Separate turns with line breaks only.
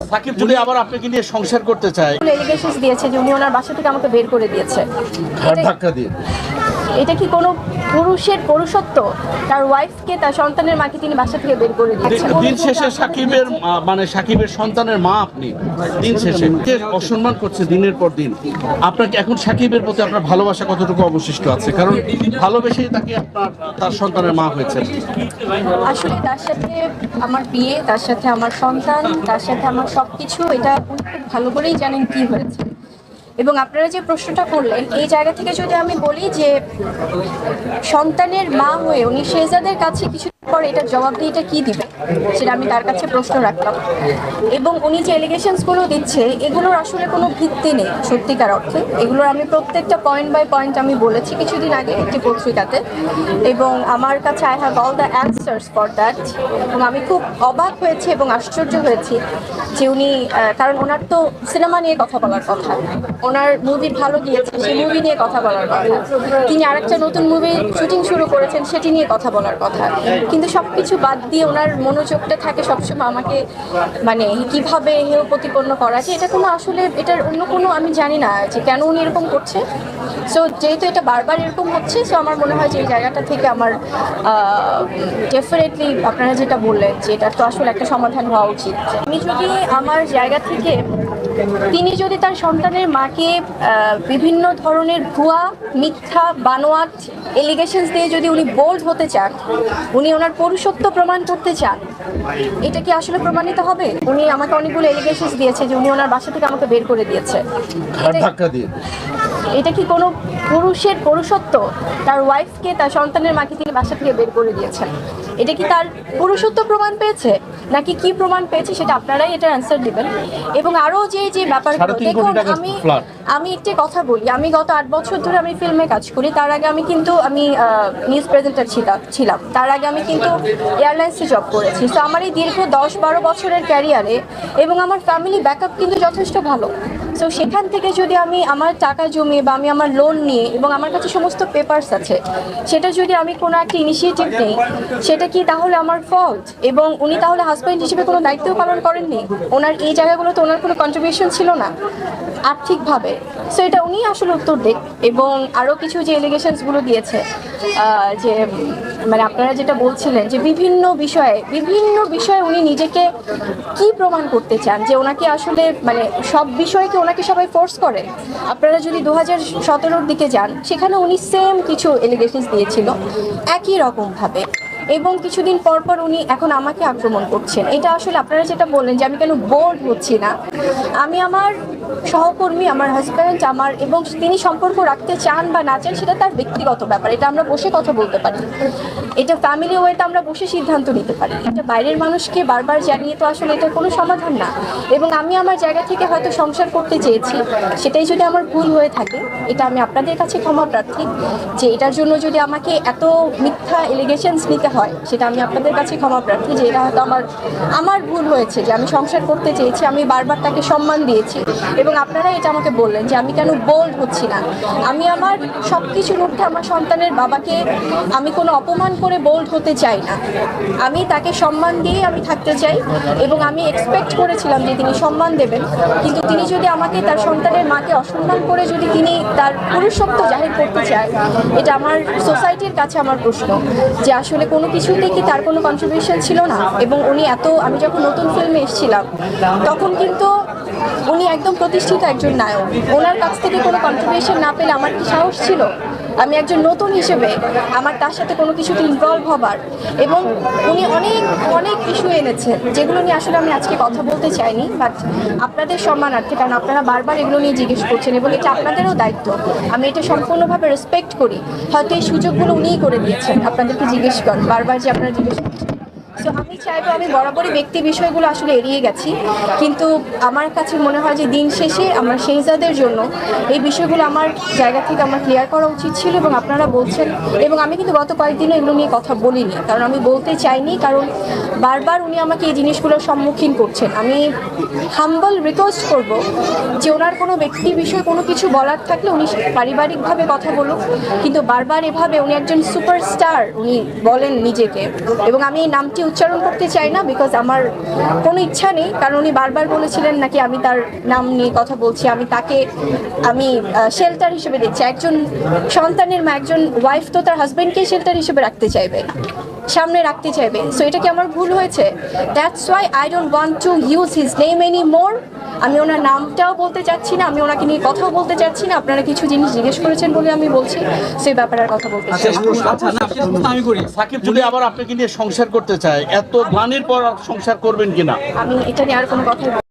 সাকিব যদি আবার আপনাকে নিয়ে সংসার করতে চায়।
এলিগেশনস দিয়েছে যে উনি ওনার বাসা থেকে আমাকে বের করে দিয়েছে।
ধাক্কা দিয়ে।
এটা কি কোনো পুরুষের পুরুষত্ব? তার ওয়াইফকে তার সন্তানের মাকে তিনি বাসা থেকে বের করে দিয়েছেন
দিন শেষে সাকিবের মানে সাকিবের সন্তানের মা আপনি। দিন শেষে অসম্মান করছে দিনের পর দিন? আপনাকে এখন সাকিবের প্রতি আপনার ভালোবাসা কতটুকু অবশিষ্ট আছে? কারণ ভালোবেসেই তাকে আপনার তার সন্তানের মা হয়েছে
আসলে তার সাথে আমার বিয়ে তার সাথে আমার সন্তান তার সাথে আমার সবকিছু এটা খুব ভালো করেই জানেন কি হয়েছে। এবং আপনারা যে প্রশ্নটা করলেন, এই জায়গা থেকে যদি আমি বলি যে সন্তানের মা হয়ে উনি শেহজাদের কাছে কিছু পর এটার জবাবদিহিটা কি দিবে, সেটা আমি তার কাছে প্রশ্ন রাখলাম। এবং উনি যে এলিগেশনসগুলো দিচ্ছে, এগুলোর আসলে কোনো ভিত্তি নেই, সত্যিকার অর্থে। এগুলোর আমি প্রত্যেকটা পয়েন্ট বাই পয়েন্ট আমি বলেছি কিছুদিন আগে একটি পত্রিকাতে। এবং আমার কাছে I have all the answers for that এবং আমি খুব অবাক হয়েছি এবং আশ্চর্য হয়েছি যে উনি কারণ ওনার তো সিনেমা নিয়ে কথা বলার কথা। ওনার মুভি ভালো গিয়েছে, সেই মুভি নিয়ে কথা বলার কথা। তিনি আরেকটা নতুন মুভি শুটিং শুরু করেছেন, সেটি নিয়ে কথা বলার কথা। কিন্তু সব কিছু বাদ দিয়ে ওনার মনোযোগটা থাকে সবসময় আমাকে মানে কীভাবে হেয় প্রতিপন্ন করা যে এটা কোনো আসলে, এটার অন্য কোনো আমি জানি না যে কেন উনি এরকম করছে। সো যেহেতু এটা বারবার এরকম হচ্ছে সো আমার মনে হয় যে এই জায়গাটা থেকে আমার ডেফিনেটলি আপনারা যেটা বললেন যে এটা তো আসলে একটা সমাধান হওয়া উচিত। আমি যদি আমার জায়গা থেকে তিনি যদি তার সন্তানের মাকে বিভিন্ন ধরনের ভুয়া, মিথ্যা, বানোয়াট এলিগেশনস দিয়ে যদি উনি বোল্ড হতে চান, উনি ওনার পুরুষত্ব প্রমাণ করতে চান, এটা কি আসলে প্রমাণিত হবে? উনি আমাকে অনেকগুলো এলিগেশনস দিয়েছে যে উনি ওনার বাসা থেকে আমাকে বের করে দিয়েছে। এটা- কি কোনো পুরুষের পুরুষত্ব? তার ওয়াইফকে তার সন্তানের মাকে তিনি বাসা থেকে বের করে দিয়েছেন। এটা কি তার পুরুষত্ব প্রমাণ পেয়েছে? নাকি কি প্রমাণ পেয়েছে সেটা আপনারাই এটা অ্যান্সার দিবেন। এবং আরও যে যে ব্যাপারগুলো দেখুন আমি আমি একটি কথা বলি আমি গত আট বছর ধরে আমি ফিল্মে কাজ করি তার আগে আমি কিন্তু আমি নিউজ প্রেজেন্টার ছিলাম ছিলাম। তার আগে আমি কিন্তু এয়ারলাইন্সে জব করেছি। তো আমার এই দীর্ঘ দশ বারো বছরের ক্যারিয়ারে এবং আমার ফ্যামিলি ব্যাকআপ কিন্তু যথেষ্ট ভালো। সো সেখান থেকে যদি আমি আমার টাকা জমিয়ে বা আমি আমার লোন নিয়ে এবং আমার কাছে সমস্ত পেপারস আছে, সেটা যদি আমি কোনো একটা ইনিশিয়েটিভ নিই, সেটা কি তাহলে আমার ফল্ট এবং উনি তাহলে হাজব্যান্ড হিসেবে কোনো দায়িত্ব পালন করেননি? ওনার এই জায়গাগুলোতে ওনার কোনো কন্ট্রিবিউশন ছিল না? আর্থিকভাবে। সো এটা উনি আসলে উত্তর দিক এবং আরও কিছু যে এলিগেশনসগুলো দিয়েছে যে মানে আপনারা যেটা বলছিলেন যে বিভিন্ন বিষয়ে বিভিন্ন বিষয়ে উনি নিজেকে কি প্রমাণ করতে চান? যে ওনাকে আসলে মানে সব বিষয়কে ওনাকে সবাই ফোর্স করে? আপনারা যদি দু হাজার সতেরোর দিকে যান, সেখানে উনি সেম কিছু এলিগেশনস দিয়েছিল, একই রকমভাবে। এবং কিছুদিন পর পর উনি এখন আমাকে আক্রমণ করছেন। এটা আসলে আপনারা যেটা বললেন যে আমি কেন বোর্ড হচ্ছি না। আমি আমার সহকর্মী, আমার হাজব্যান্ড আমার এবং তিনি সম্পর্ক রাখতে চান বা না চান সেটা তার ব্যক্তিগত ব্যাপার। এটা আমরা বসে কথা বলতে পারি। এটা ফ্যামিলি ওয়েতে আমরা বসে সিদ্ধান্ত নিতে পারি। এটা বাইরের মানুষকে বারবার জানিয়ে তো আসলে এটা কোনো সমাধান না। এবং আমি আমার জায়গা থেকে হয়তো সংসার করতে চেয়েছি, সেটাই যদি আমার ভুল হয়ে থাকে, এটা আমি আপনাদের কাছে ক্ষমা প্রার্থী যে এটার জন্য যদি আমাকে এত মিথ্যা এলিগেশনস নিতে হয় সেটা আমি আপনাদের কাছে ক্ষমা প্রার্থী যে এটা হয়তো আমার আমার ভুল হয়েছে, যে আমি সংসার করতে চেয়েছি, আমি বারবার তাকে সম্মান দিয়েছি। এবং আপনারা এটা আমাকে বললেন যে আমি কেন বোল্ড হচ্ছি না। আমি আমার সব কিছুর ঊর্ধ্বে আমার সন্তানের বাবাকে আমি কোনো অপমান করে বোল্ড হতে চাই না। আমি তাকে সম্মান দিয়ে আমি থাকতে চাই এবং আমি এক্সপেক্ট করেছিলাম যে তিনি সম্মান দেবেন। কিন্তু তিনি যদি আমাকে তার সন্তানের মাকে অসম্মান করে যদি তিনি তার পুরুষত্ব জাহির করতে চায়, এটা আমার সোসাইটির কাছে আমার প্রশ্ন যে আসলে কোনো কিছুতে কি তার কোনো কন্ট্রিবিউশন ছিল না? এবং উনি এত, আমি যখন নতুন ফিল্মে এসেছিলাম, তখন কিন্তু উনি একদম প্রতিষ্ঠিত একজন নায়ক। ওনার কাছ থেকে কোনো কন্ট্রিবিউশন না পেলে আমার কি সাহস ছিল? আমি একজন নতুন হিসেবে আমার তার সাথে কোনো কিছুতে ইনভলভ হবার এবং উনি অনেক অনেক ইস্যু এনেছেন, যেগুলো নিয়ে আসলে আমি আজকে কথা বলতে চাইনি বাট আপনাদের সম্মানার্থে, কারণ আপনারা বারবার এগুলো নিয়ে জিজ্ঞেস করছেন এবং এটা আপনাদেরও দায়িত্ব। আমি এটা সম্পূর্ণভাবে রেসপেক্ট করি। হয়তো এই সুযোগগুলো উনিই করে দিয়েছেন, আপনাদেরকে জিজ্ঞেস করেন, বারবার যে আপনারা জিজ্ঞেস করছেন। আমি চাইব আমি বরাবরই ব্যক্তি বিষয়গুলো আসলে এড়িয়ে গেছি। কিন্তু আমার কাছে মনে হয় যে দিন শেষে আমার শেহজাদের জন্য এই বিষয়গুলো আমার জায়গা থেকে আমার ক্লিয়ার করা উচিত ছিল এবং আপনারা বলছেন এবং আমি কিন্তু গত কয়েকদিনও এগুলো নিয়ে কথা বলিনি। কারণ আমি বলতে চাইনি, কারণ বারবার উনি আমাকে এই জিনিসগুলোর সম্মুখীন করছেন। আমি হাম্বল রিকোয়েস্ট করব যে ওনার কোনো ব্যক্তি বিষয়ে কোনো কিছু বলার থাকলে উনি পারিবারিকভাবে কথা বলুক। কিন্তু বারবার এভাবে উনি একজন সুপারস্টার উনি বলেন নিজেকে। এবং আমি এই নামটি উচ্চারণ উচ্চারণ করতে চাই না বিকজ আমার কোনো ইচ্ছা নেই। কারণ উনি বারবার বলেছিলেন নাকি আমি তার নাম নিয়ে কথা বলছি, আমি তাকে, আমি শেল্টার হিসেবে দেখছি। একজন সন্তানের মা, একজন ওয়াইফ তো তার হাজব্যান্ডকেই শেল্টার হিসেবে রাখতে চাইবে সামনে রাখতে চাইবে। সো এটা কি আমার ভুল হয়েছে? That's why I don't want to use his name any more আমি ওনার নামটাও বলতে চাচ্ছি না আমি ওনাকে নিয়ে কথাও বলতে চাচ্ছি না। আপনারা কিছু জিনিস জিজ্ঞেস করেছেন বলে আমি বলছি সেই ব্যাপারে আর কথা বলতে।
আচ্ছা প্রশ্ন আমি করি।
সাকিব যদি আবার আপনাকে নিয়ে সংসার করতে চায় এত গ্লানির পর সংসার করবেন কিনা?
আমি এটা নিয়ে আর কোনো কথা